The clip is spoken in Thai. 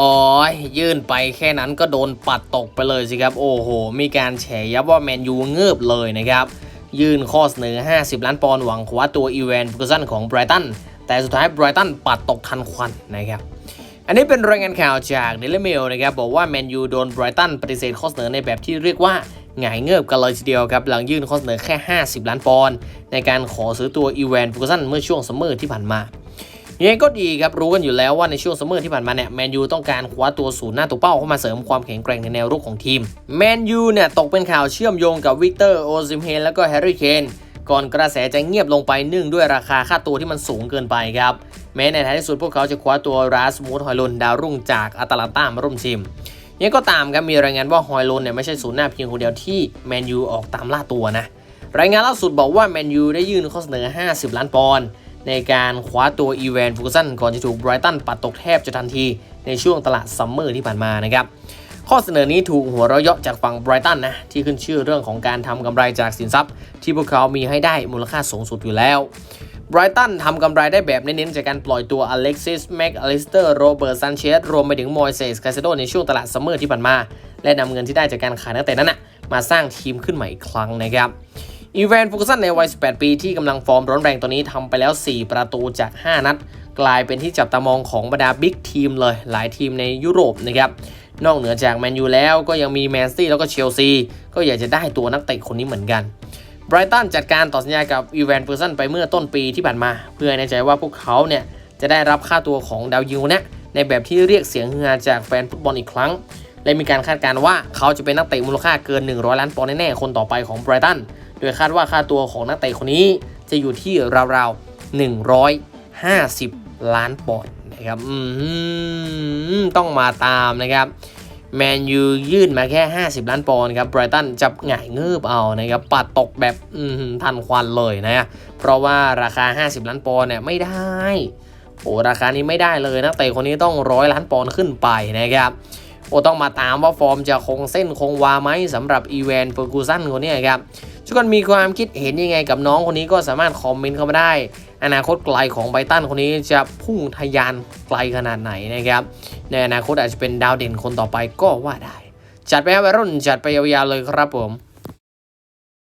อ๋อยยื่นไปแค่นั้นก็โดนปัดตกไปเลยสิครับ โอ้โห มีการแฉยับว่าแมนยูเงือบเลยนะครับ ยื่นข้อเสนอ 50 ล้านปอนด์หวังคว้าตัวอีแวนฟูกสันของไบรตัน แต่สุดท้ายไบรตันปัดตกทันควันนะครับ อันนี้เป็นรายงานข่าวจากเดลิเมลนะครับ บอกว่าแมนยูโดนไบรตันปฏิเสธข้อเสนอในแบบที่เรียกว่าหงายเงือบกันเลยทีเดียวครับ หลังยื่นข้อเสนอแค่ 50 ล้านปอนด์ในการขอซื้อตัวอีแวนฟูกสันเมื่อช่วงซัมเมอร์ที่ผ่านมา ยังไงก็ดีครับรู้กันอยู่แล้วว่าในช่วงซัมเมอร์ที่ผ่านมาเนี่ยแมนยูต้องการคว้าตัวศูนย์หน้าตัวเป้าเข้ามาเสริมความแข็งแกร่งในแนวรุกของทีมแมนยูเนี่ยตกเป็นข่าวเชื่อมโยงกับวิกเตอร์โอซิมเฮนแล้วก็แฮร์รี่เคนก่อนกระแสจะเงียบลงไปเนื่องด้วยราคาค่าตัวที่มันสูงเกินไปครับแม้ในท้ายที่สุดพวกเขาจะคว้าตัวราสมูธฮอยลุนดาวรุ่งจากอาตาลันตามาร่วมทีมยังไงก็ตามครับมีรายงานว่าฮอยลุนเนี่ยไม่ใช่ศูนย์หน้าเพียงคนเดียวที่แมนยูออกตามล่าตัวนะรายงานล่าสุดบอกว่าแมนยูได้ยื่นข้อเสนอ 50 ล้านปอนด์ ในการคว้าตัวอีแวนฟูกสันก่อนจะถูกไบรตันปัดตกแทบจะทันทีในช่วงตลาดซัมเมอร์ที่ผ่านมานะครับข้อเสนอนี้ถูกหัวเราะเยาะจากฝั่งไบรตันนะที่ขึ้นชื่อเรื่องของการทำกำไรจากสินทรัพย์ ที่พวกเขามีให้ได้มูลค่าสูงสุดอยู่แล้วไบรตันทำกำไรได้แบบเน้นๆ จากการปล่อยตัวอเล็กซิสแม็กอลิสเตอร์โรเบิร์ตซันเชสรวมไปถึงมอยเซสคาเซโดในช่วงตลาดซัมเมอร์ที่ผ่านมา และนำเงินที่ได้จากการขายนักเตะนั้นนะมาสร้างทีมขึ้นใหม่อีกครั้งนะครับ อีแวนฟูกสันในวัย 18 ปีที่กำลังฟอร์มร้อนแรงตัวนี้ทำไปแล้ว 4 ประตูจาก 5 นัด กลายเป็นที่จับตามองของบรรดาบิ๊กทีมเลย หลายทีมในยุโรปนะครับนอกเหนือจากแมนยูแล้วก็ยังมีแมนซี่แล้วก็เชลซีก็อยากจะได้ตัวนักเตะคนนี้เหมือนกันไบรตันจัดการต่อสัญญากับอีแวนฟูกสันไปเมื่อต้นปีที่ผ่านมา เพื่อแน่ใจว่าพวกเขาเนี่ยจะได้รับค่าตัวของดาวยิงนเนี้ยในแบบที่เรียกเสียงฮือฮาจากแฟนฟุตบอลอีกครั้ง และมีการคาดการณ์ว่าเขาจะเป็นนักเตะมูลค่าเกิน 100 ล้านปอนด์แน่ๆคนต่อไปของไบรตัน โดยคาดว่าค่าตัวของนักเตะคนนี้จะอยู่ที่ราวๆ 150 ล้านปอนด์นะครับต้องมาตามนะครับแมนยูยื่นมาแค่ 50 ล้านปอนด์ครับไบรตันจับหง่ายเงือบเอานะครับปัดตกแบบทันควันเลยนะเพราะว่าราคา 50 ล้านปอนด์เนี่ยไม่ได้โอ้ราคานี้ไม่ได้เลยนักเตะคนนี้ต้องร้อยล้านปอนด์ขึ้นไปนะครับโอ้ต้องมาตามว่าฟอร์มจะคงเส้นคงวาไหมสำหรับอีแวนเฟอร์กูสันคนนี้ครับ ทุกคนมีความคิดเห็นยังไงกับน้องคนนี้ก็สามารถคอมเมนต์เข้ามาได้ อนาคตไกลของไบตันคนนี้จะพุ่งทะยานไกลขนาดไหนนะครับ ในอนาคตอาจจะเป็นดาวเด่นคนต่อไปก็ว่าได้ จัดไปครับวัยรุ่นจัดไปยาวๆเลยครับผม